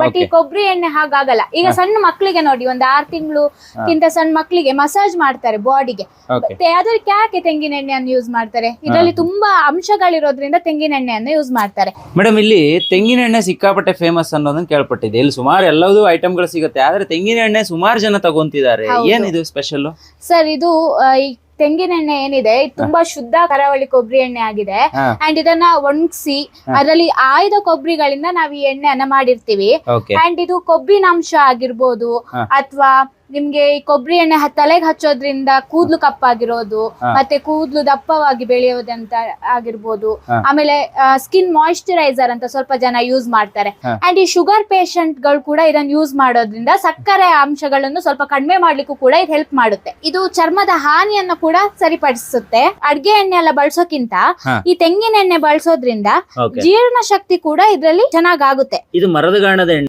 But ಈ. ಕೊಬ್ಬರಿ ಎಣ್ಣೆ ಹಾಗಾಗಲ್ಲ. ಈಗ ಸಣ್ಣ ಮಕ್ಕಳಿಗೆ ನೋಡಿ ಒಂದ್ ಆರ್ ತಿಂಗಳು ಕಿಂತ ಸಣ್ಣ ಮಕ್ಕಳಿಗೆ ಮಸಾಜ್ ಮಾಡ್ತಾರೆ ಬಾಡಿಗೆ ಅದಕ್ಕೆ ಯಾಕೆ ತೆಂಗಿನ ಎಣ್ಣೆಯನ್ನು ಯೂಸ್ ಮಾಡ್ತಾರೆ? ಇದರಲ್ಲಿ ತುಂಬಾ ಅಂಶಗಳಿರೋದ್ರಿಂದ ತೆಂಗಿನ ಎಣ್ಣೆಯನ್ನು ಯೂಸ್ ಮಾಡ್ತಾರೆ. ಮೇಡಮ್ ಇಲ್ಲಿ ತೆಂಗಿನ ಎಣ್ಣೆ ಸಿಕ್ಕಾಪಟ್ಟೆ ಫೇಮಸ್ ಅನ್ನೋದನ್ನ ಕೇಳ್ಪಟ್ಟಿದೆ ಇಲ್ಲಿ ಸುಮಾರು ಎಲ್ಲದೂ ಐಟಮ್ಗಳು ಸಿಗುತ್ತೆ. ಆದ್ರೆ ತೆಂಗಿನ ಎಣ್ಣೆ ಸುಮಾರು ಜನ ತಗೊಂತಿದ್ದಾರೆ. ಏನಿದು ಸ್ಪೆಷಲ್ ಸರ್ ಇದು ತೆಂಗಿನ ಎಣ್ಣೆ ಏನಿದೆ ಇದು ತುಂಬಾ ಶುದ್ಧ ಕರಾವಳಿ ಕೊಬ್ಬರಿ ಎಣ್ಣೆ ಆಗಿದೆ. ಅಂಡ್ ಇದನ್ನ ಒಣಗಿಸಿ ಅದರಲ್ಲಿ ಆಯ್ದ ಕೊಬ್ಬರಿಗಳಿಂದ ನಾವು ಈ ಎಣ್ಣೆಯನ್ನ ಮಾಡಿರ್ತೀವಿ. ಅಂಡ್ ಇದು ಕೊಬ್ಬಿನಾಂಶ ಆಗಿರ್ಬೋದು ಅಥವಾ ನಿಮ್ಗೆ ಈ ಕೊಬ್ಬರಿ ಎಣ್ಣೆ ಹ- ತಲೆಗೆ ಹಚ್ಚೋದ್ರಿಂದ ಕೂದ್ಲು ಕಪ್ಪಾಗಿರೋದು ಮತ್ತೆ ಕೂದ್ಲು ದಪ್ಪವಾಗಿ ಬೆಳೆಯೋದಂತ ಆಗಿರ್ಬೋದು. ಹಾ. ಆಮೇಲೆ ಸ್ಕಿನ್ ಮಾಯಿಶ್ಚರೈಸರ್ ಅಂತ ಸ್ವಲ್ಪ ಜನ ಯೂಸ್ ಮಾಡ್ತಾರೆ. ಹಾ. ಅಂಡ್ ಈ ಶುಗರ್ ಪೇಷಂಟ್ಗಳು ಕೂಡ ಇದನ್ನ ಯೂಸ್ ಮಾಡೋದ್ರಿಂದ ಸಕ್ಕರೆ ಅಂಶಗಳನ್ನು ಸ್ವಲ್ಪ ಕಡಿಮೆ ಮಾಡ್ಲಿಕ್ಕೂ ಕೂಡ ಇದು ಹೆಲ್ಪ್ ಮಾಡುತ್ತೆ. ಇದು ಚರ್ಮದ ಹಾನಿಯನ್ನ ಕೂಡ ಸರಿಪಡಿಸುತ್ತೆ. ಅಡ್ಗೆ ಎಣ್ಣೆ ಎಲ್ಲ ಬಳಸೋಕ್ಕಿಂತ ಹಾ. ಈ ತೆಂಗಿನ ಎಣ್ಣೆ ಬಳಸೋದ್ರಿಂದ ಓಕೆ ಜೀರ್ಣ ಶಕ್ತಿ ಕೂಡ ಇದ್ರಲ್ಲಿ ಚೆನ್ನಾಗಾಗುತ್ತೆ ಇದು ಮರದ ಗಾಣದ ಎಣ್ಣೆ